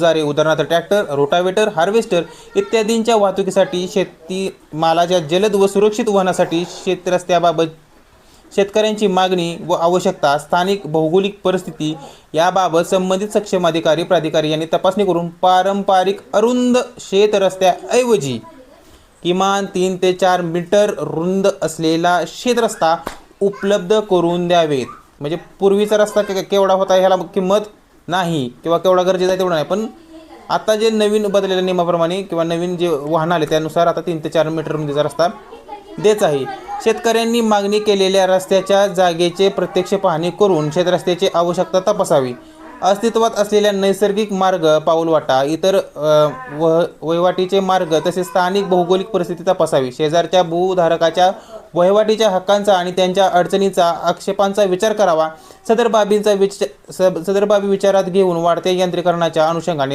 जारे उदाहरणार्थ tractor rotavator harvester इत्यादींच्या वाहतुकीसाठी शेती मालाच्या जलद व सुरक्षित वाहनासाठी शेतरस्त्याबाबत शेतकऱ्यांची मागणी व आवश्यकता स्थानिक भौगोलिक परिस्थिती याबाबत संबंधित सक्षम अधिकारी प्राधिकारी यांनी तपासणी करून पारंपरिक अरुंद शेतरस्त्याऐवजी किमान तीन ते चार मीटर रुंद असलेला शेतरस्ता उपलब्ध करून द्यावेत. म्हणजे पूर्वीचा रस्ता के केवढा होता ह्याला किंमत? नाही किंवा केवढा गरजेचा आहे तेवढा नाही. पण आता जे नवीन बदललेल्या नियमाप्रमाणे किंवा नवीन जे वाहन आले त्यानुसार आता तीन ते चार मीटर रुंदीचा रस्ता देत आहे. शेतकऱ्यांनी मागणी केलेल्या रस्त्याच्या जागेचे प्रत्यक्ष पाहणी करून शेतरस्त्याची आवश्यकता तपासावी. अस्तित्वात असलेल्या नैसर्गिक मार्ग पाऊलवाटा इतर वह वहिवाटीचे मार्ग तसेच स्थानिक भौगोलिक परिस्थिती तपासावी. शेजारच्या भूधारकाच्या वहिवाटीच्या हक्कांचा आणि त्यांच्या अडचणीचा आक्षेपांचा विचार करावा. सदर बाबींचा विच स- सदर बाबी विचारात घेऊन वाढत्या यांत्रिकरणाच्या अनुषंगाने